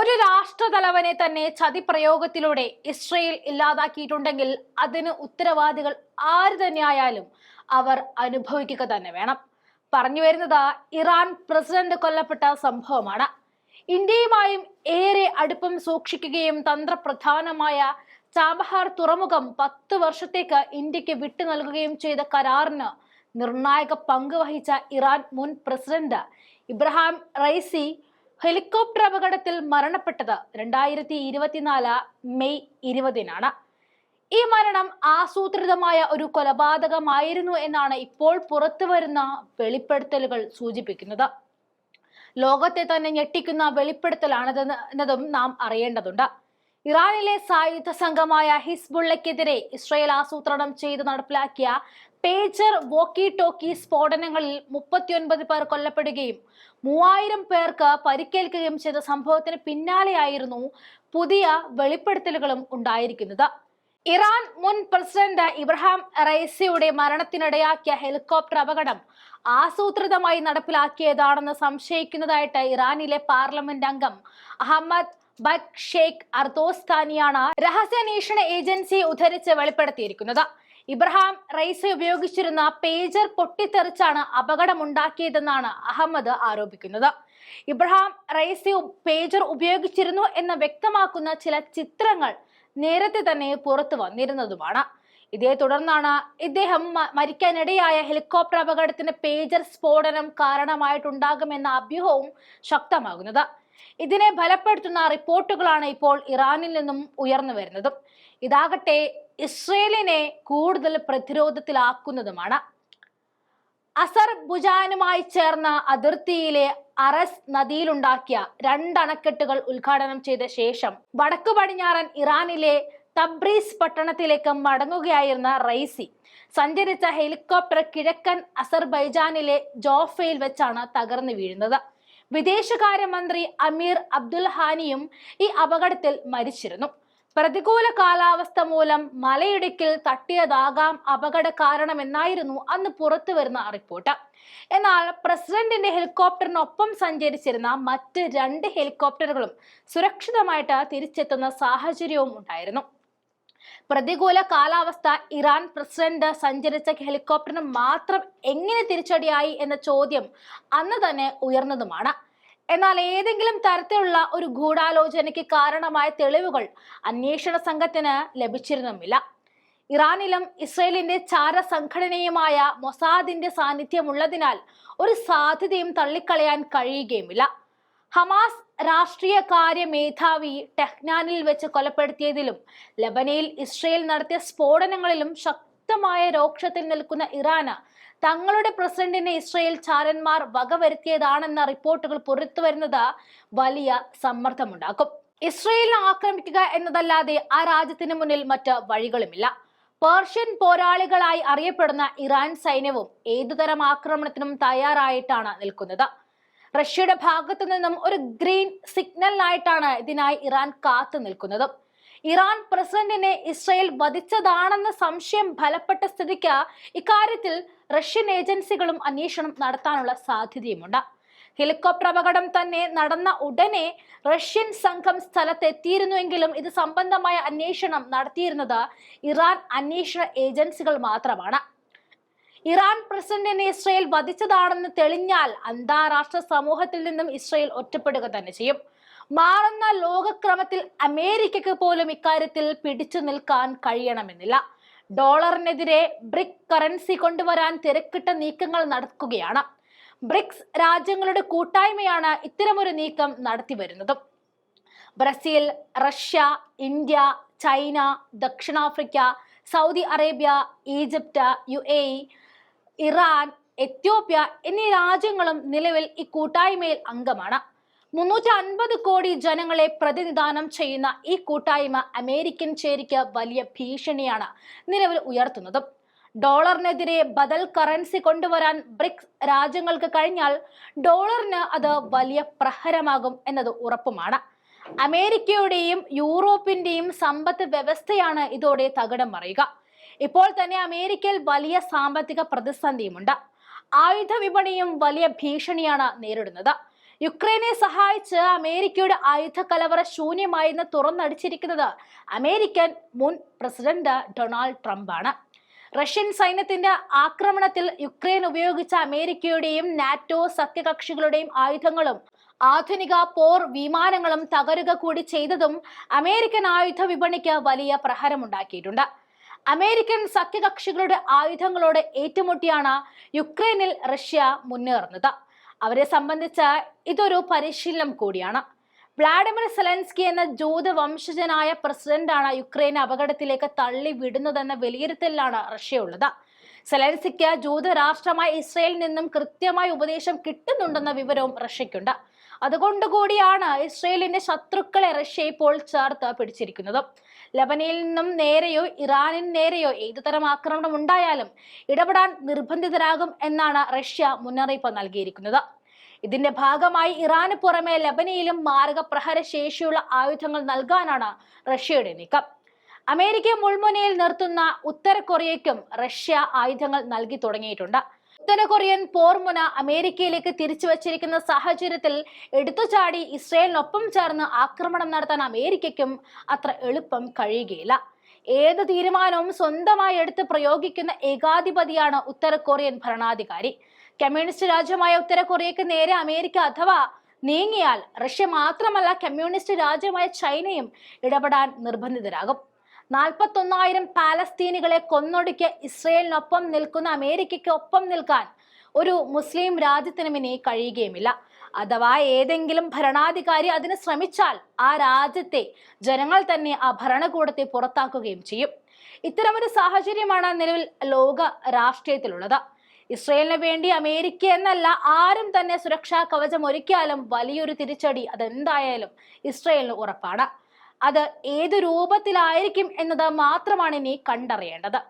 ഒരു രാഷ്ട്രതലവനെ തന്നെ ചതിപ്രയോഗത്തിലൂടെ ഇസ്രയേൽ ഇല്ലാതാക്കിയിട്ടുണ്ടെങ്കിൽ അതിന് ഉത്തരവാദികൾ ആര് തന്നെയായാലും അവർ അനുഭവിക്കുക തന്നെ വേണം. പറഞ്ഞു വരുന്നത് ഇറാൻ പ്രസിഡന്റ് കൊല്ലപ്പെട്ട സംഭവമാണ്. ഇന്ത്യയുമായും ഏറെ അടുപ്പം സൂക്ഷിക്കുകയും തന്ത്രപ്രധാനമായ ചാബഹാർ തുറമുഖം പത്ത് വർഷത്തേക്ക് ഇന്ത്യയ്ക്ക് വിട്ടു നൽകുകയും ചെയ്ത കരാറിന് നിർണായക പങ്ക് വഹിച്ച ഇറാൻ മുൻ പ്രസിഡന്റ് ഇബ്രഹാം റൈസി ഹെലികോപ്റ്റർ അപകടത്തിൽ മരണപ്പെട്ടത് രണ്ടായിരത്തി ഇരുപത്തിനാല് മെയ് ഇരുപതിനാണ്. ഈ മരണം ആസൂത്രിതമായ ഒരു കൊലപാതകമായിരുന്നു എന്നാണ് ഇപ്പോൾ പുറത്തു വരുന്ന വെളിപ്പെടുത്തലുകൾ സൂചിപ്പിക്കുന്നത്. ലോകത്തെ തന്നെ ഞെട്ടിക്കുന്ന വെളിപ്പെടുത്തലാണിതെന്ന് എന്നതും നാം അറിയേണ്ടതുണ്ട്. ഇറാനിലെ സായുധ സംഘമായ ഹിസ്ബുള്ളയ്ക്കെതിരെ ഇസ്രയേൽ ആസൂത്രണം ചെയ്ത് നടപ്പിലാക്കിയ പേജർ വോക്കി ടോക്കി സ്ഫോടനങ്ങളിൽ മുപ്പത്തിയൊൻപത് പേർ കൊല്ലപ്പെടുകയും മൂവായിരം പേർക്ക് പരിക്കേൽക്കുകയും ചെയ്ത സംഭവത്തിന് പിന്നാലെയായിരുന്നു പുതിയ വെളിപ്പെടുത്തലുകളും ഉണ്ടായിരിക്കുന്നത്. ഇറാൻ മുൻ പ്രസിഡന്റ് ഇബ്രഹാം റൈസിയുടെ മരണത്തിനിടയാക്കിയ ഹെലികോപ്റ്റർ അപകടം ആസൂത്രിതമായി നടപ്പിലാക്കിയതാണെന്ന് സംശയിക്കുന്നതായിട്ട് ഇറാനിലെ പാർലമെന്റ് അംഗം അഹമ്മദ് ബക് ഷെയ്ഖ് അർദോസ്താനിയാണ് രഹസ്യാന്വേഷണ ഏജൻസി ഉദ്ധരിച്ച് വെളിപ്പെടുത്തിയിരിക്കുന്നത്. ഇബ്രഹാം റൈസ് ഉപയോഗിച്ചിരുന്ന പേജർ പൊട്ടിത്തെറിച്ചാണ് അപകടമുണ്ടാക്കിയതെന്നാണ് അഹമ്മദ് ആരോപിക്കുന്നത്. ഇബ്രഹാം റൈസ് പേജർ ഉപയോഗിച്ചിരുന്നു എന്ന് വ്യക്തമാക്കുന്ന ചില ചിത്രങ്ങൾ നേരത്തെ തന്നെ പുറത്തു വന്നിരുന്നതുമാണ്. ഇതേ തുടർന്നാണ് ഇദ്ദേഹം മരിക്കാനിടയായ ഹെലികോപ്റ്റർ അപകടത്തിന് പേജർ സ്ഫോടനം കാരണമായിട്ടുണ്ടാകുമെന്ന അഭ്യൂഹവും ശക്തമാകുന്നത്. ഇതിനെ ബലപ്പെടുത്തുന്ന റിപ്പോർട്ടുകളാണ് ഇപ്പോൾ ഇറാനിൽ നിന്നും ഉയർന്നു വരുന്നതും. ഇതാകട്ടെ ഇസ്രയേലിനെ കൂടുതൽ പ്രതിരോധത്തിലാക്കുന്നതുമാണ്. അസർബുജാനുമായി ചേർന്ന അതിർത്തിയിലെ അറസ് നദിയിലുണ്ടാക്കിയ രണ്ടണക്കെട്ടുകൾ ഉദ്ഘാടനം ചെയ്ത ശേഷം വടക്കു പടിഞ്ഞാറൻ ഇറാനിലെ തബ്രീസ് പട്ടണത്തിലേക്ക് മടങ്ങുകയായിരുന്ന റൈസി സഞ്ചരിച്ച ഹെലികോപ്റ്റർ കിഴക്കൻ അസർബൈജാനിലെ ജോഫയിൽ വെച്ചാണ് തകർന്നു വീഴുന്നത്. വിദേശകാര്യമന്ത്രി അമീർ അബ്ദുൽ ഹാനിയും ഈ അപകടത്തിൽ മരിച്ചിരുന്നു. പ്രതികൂല കാലാവസ്ഥ മൂലം മലയിടുക്കിൽ തട്ടിയതാകാം അപകട കാരണമെന്നായിരുന്നു അന്ന് പുറത്തു വരുന്ന റിപ്പോർട്ട്. എന്നാൽ പ്രസിഡന്റിന്റെ ഹെലികോപ്റ്ററിനൊപ്പം സഞ്ചരിച്ചിരുന്ന മറ്റ് രണ്ട് ഹെലികോപ്റ്ററുകളും സുരക്ഷിതമായിട്ട് തിരിച്ചെത്തുന്ന സാഹചര്യവും ഉണ്ടായിരുന്നു. പ്രതികൂല കാലാവസ്ഥ ഇറാൻ പ്രസിഡന്റ് സഞ്ചരിച്ച ഹെലികോപ്റ്ററിന് മാത്രം എങ്ങനെ തിരിച്ചടിയായി എന്ന ചോദ്യം അന്ന് തന്നെ ഉയർന്നതുമാണ്. എന്നാൽ ഏതെങ്കിലും തരത്തിലുള്ള ഒരു ഗൂഢാലോചനയ്ക്ക് കാരണമായ തെളിവുകൾ അന്വേഷണ സംഘത്തിന് ലഭിച്ചിരുന്നുമില്ല. ഇറാനിലും ഇസ്രയേലിന്റെ ചാര സംഘടനയുമായ മൊസാദിന്റെ സാന്നിധ്യമുള്ളതിനാൽ ഒരു സാധ്യതയും തള്ളിക്കളയാൻ കഴിയുകയുമില്ല. ഹമാസ് രാഷ്ട്രീയ കാര്യ മേധാവി ടെഹ്നാനിൽ വെച്ച് കൊലപ്പെടുത്തിയതിലും ലബനയിൽ ഇസ്രയേൽ നടത്തിയ സ്ഫോടനങ്ങളിലും ശക്തമായ രോക്ഷത്തിൽ നിൽക്കുന്ന ഇറാന് തങ്ങളുടെ പ്രസിഡന്റിനെ ഇസ്രയേൽ ചാരന്മാർ വകവരുത്തിയതാണെന്ന റിപ്പോർട്ടുകൾ പുറത്തുവരുന്നത് വലിയ സമ്മർദ്ദമുണ്ടാക്കും. ഇസ്രയേലിനെ ആക്രമിക്കുക എന്നതല്ലാതെ ആ രാജ്യത്തിന് മുന്നിൽ മറ്റ് വഴികളുമില്ല. പേർഷ്യൻ പോരാളികളായി അറിയപ്പെടുന്ന ഇറാൻ സൈന്യവും ഏതുതരം ആക്രമണത്തിനും തയ്യാറായിട്ടാണ് നിൽക്കുന്നത്. റഷ്യയുടെ ഭാഗത്തു നിന്നും ഒരു ഗ്രീൻ സിഗ്നലിനായിട്ടാണ് ഇതിനായി ഇറാൻ കാത്തു നിൽക്കുന്നത്. ഇറാൻ പ്രസിഡന്റിനെ ഇസ്രയേൽ വധിച്ചതാണെന്ന സംശയം ഫലപ്പെട്ട സ്ഥിതിക്ക് ഇക്കാര്യത്തിൽ റഷ്യൻ ഏജൻസികളും അന്വേഷണം നടത്താനുള്ള സാധ്യതയുമുണ്ട്. ഹെലികോപ്റ്റർ അപകടം തന്നെ നടന്ന ഉടനെ റഷ്യൻ സംഘം സ്ഥലത്തെത്തിയിരുന്നുവെങ്കിലും ഇത് സംബന്ധമായ അന്വേഷണം നടത്തിയിരുന്നത് ഇറാൻ അന്വേഷണ ഏജൻസികൾ മാത്രമാണ്. ഇറാൻ പ്രസിഡന്റിനെ ഇസ്രയേൽ വധിച്ചതാണെന്ന് തെളിഞ്ഞാൽ അന്താരാഷ്ട്ര സമൂഹത്തിൽ നിന്നും ഇസ്രയേൽ ഒറ്റപ്പെടുക തന്നെ ചെയ്യും. മാറുന്ന ലോകക്രമത്തിൽ അമേരിക്കക്ക് പോലും ഇക്കാര്യത്തിൽ പിടിച്ചു നിൽക്കാൻ കഴിയണമെന്നില്ല. ഡോളറിനെതിരെ ബ്രിക് കറൻസി കൊണ്ടുവരാൻ തിരക്കിട്ട നീക്കങ്ങൾ നടക്കുകയാണ്. ബ്രിക്സ് രാജ്യങ്ങളുടെ കൂട്ടായ്മയാണ് ഇത്തരമൊരു നീക്കം നടത്തി വരുന്നതും ബ്രസീൽ റഷ്യ ഇന്ത്യ ചൈന ദക്ഷിണാഫ്രിക്ക Saudi Arabia Egypt U A Iran Ethiopia എന്നീ രാജ്യങ്ങളും നിലവിൽ ഈ കൂട്ടായ്മയിൽ അംഗമാണ്. മുന്നൂറ്റി അൻപത് കോടി ജനങ്ങളെ പ്രതിനിധാനം ചെയ്യുന്ന ഈ കൂട്ടായ്മ അമേരിക്കൻ ചേരിക്ക് വലിയ ഭീഷണിയാണ് നിലവിൽ ഉയർത്തുന്നതും. ഡോളറിനെതിരെ ബദൽ കറൻസി കൊണ്ടുവരാൻ ബ്രിക്സ് രാജ്യങ്ങൾക്ക് കഴിഞ്ഞാൽ ഡോളറിന് അത് വലിയ പ്രഹരമാകും എന്നത് ഉറപ്പുമാണ്. അമേരിക്കയുടെയും യൂറോപ്പിന്റെയും സമ്പത്ത് വ്യവസ്ഥയാണ് ഇതോടെ തകിടം മറിയുക. ഇപ്പോൾ തന്നെ അമേരിക്കയിൽ വലിയ സാമ്പത്തിക പ്രതിസന്ധിയുമുണ്ട്. ആയുധ വിപണിയും വലിയ ഭീഷണിയാണ് നേരിടുന്നത്. യുക്രൈനെ സഹായിച്ച് അമേരിക്കയുടെ ആയുധ കലവറ ശൂന്യമായെന്ന് തുറന്നടിച്ചിരിക്കുന്നത് അമേരിക്കൻ മുൻ പ്രസിഡന്റ് ഡൊണാൾഡ് ട്രംപാണ്. റഷ്യൻ സൈന്യത്തിന്റെ ആക്രമണത്തിൽ യുക്രൈൻ ഉപയോഗിച്ച അമേരിക്കയുടെയും നാറ്റോ സഖ്യകക്ഷികളുടെയും ആയുധങ്ങളും ആധുനിക പോർ വിമാനങ്ങളും തകരുക കൂടി ചെയ്തതും അമേരിക്കൻ ആയുധ വിപണിക്ക് വലിയ പ്രഹരമുണ്ടാക്കിയിട്ടുണ്ട്. അമേരിക്കൻ സഖ്യകക്ഷികളുടെ ആയുധങ്ങളോട് ഏറ്റുമുട്ടിയാണ് യുക്രൈനിൽ റഷ്യ മുന്നേറുന്നത്. അവരെ സംബന്ധിച്ച് ഇതൊരു പരിശീലനം കൂടിയാണ്. വ്ളാഡിമിർ സെലൻസ്കി എന്ന ജൂത വംശജനായ പ്രസിഡന്റാണ് യുക്രൈനെ അപകടത്തിലേക്ക് തള്ളി വിടുന്നതെന്ന വിലയിരുത്തലിലാണ് റഷ്യ ഉള്ളത് സെലൻസിക്ക് ജൂത രാഷ്ട്രമായ ഇസ്രയേലിൽ നിന്നും കൃത്യമായ ഉപദേശം കിട്ടുന്നുണ്ടെന്ന വിവരവും റഷ്യക്കുണ്ട് അതുകൊണ്ട് കൂടിയാണ് ഇസ്രയേലിന്റെ ശത്രുക്കളെ റഷ്യ ഇപ്പോൾ ചേർത്ത് പിടിച്ചിരിക്കുന്നത്. ലബനയിൽ നിന്നും നേരെയോ ഇറാനിൽ നേരെയോ ഏതുതരം ആക്രമണം ഉണ്ടായാലും ഇടപെടാൻ നിർബന്ധിതരാകും എന്നാണ് റഷ്യ മുന്നറിയിപ്പ് നൽകിയിരിക്കുന്നത്. ഇതിന്റെ ഭാഗമായി ഇറാന് പുറമെ ലബനയിലും മാരക പ്രഹര ശേഷിയുള്ള ആയുധങ്ങൾ നൽകാനാണ് റഷ്യയുടെ നീക്കം. അമേരിക്ക മുൾമുനയിൽ നിർത്തുന്ന ഉത്തര കൊറിയയ്ക്കും റഷ്യ ആയുധങ്ങൾ നൽകി തുടങ്ങിയിട്ടുണ്ട്. ഉത്തര കൊറിയൻ പോർമുന അമേരിക്കയിലേക്ക് തിരിച്ചു വച്ചിരിക്കുന്ന സാഹചര്യത്തിൽ എടുത്തുചാടി ഇസ്രയേലിനൊപ്പം ചേർന്ന് ആക്രമണം നടത്താൻ അമേരിക്കയ്ക്കും അത്ര എളുപ്പം കഴിയുകയില്ല. ഏത് തീരുമാനവും സ്വന്തമായി എടുത്ത് പ്രയോഗിക്കുന്ന ഏകാധിപതിയാണ് ഉത്തര കൊറിയൻ ഭരണാധികാരി. കമ്മ്യൂണിസ്റ്റ് രാജ്യമായ ഉത്തര കൊറിയയ്ക്ക് നേരെ അമേരിക്ക അഥവാ നീങ്ങിയാൽ റഷ്യ മാത്രമല്ല കമ്മ്യൂണിസ്റ്റ് രാജ്യമായ ചൈനയും ഇടപെടാൻ നിർബന്ധിതരാകും. നാൽപ്പത്തൊന്നായിരം പാലസ്തീനികളെ കൊന്നൊടുക്കിയ ഇസ്രയേലിനൊപ്പം നിൽക്കുന്ന അമേരിക്കയ്ക്ക് ഒപ്പം നിൽക്കാൻ ഒരു മുസ്ലിം രാജ്യത്തിനും ഇനി കഴിയുകയുമില്ല. അഥവാ ഏതെങ്കിലും ഭരണാധികാരി അതിന് ശ്രമിച്ചാൽ ആ രാജ്യത്തെ ജനങ്ങൾ തന്നെ ആ ഭരണകൂടത്തെ പുറത്താക്കുകയും ചെയ്യും. ഇത്തരമൊരു സാഹചര്യമാണ് നിലവിൽ ലോക രാഷ്ട്രീയത്തിലുള്ളത്. ഇസ്രയേലിന് വേണ്ടി അമേരിക്ക എന്നല്ല ആരും തന്നെ സുരക്ഷാ കവചം ഒരുക്കിയാലും വലിയൊരു തിരിച്ചടി അതെന്തായാലും ഇസ്രയേലിന് ഉറപ്പാണ്. അത് ഏത് രൂപത്തിലായിരിക്കും എന്നത് മാത്രമാണ് ഇനി കണ്ടറിയേണ്ടത്.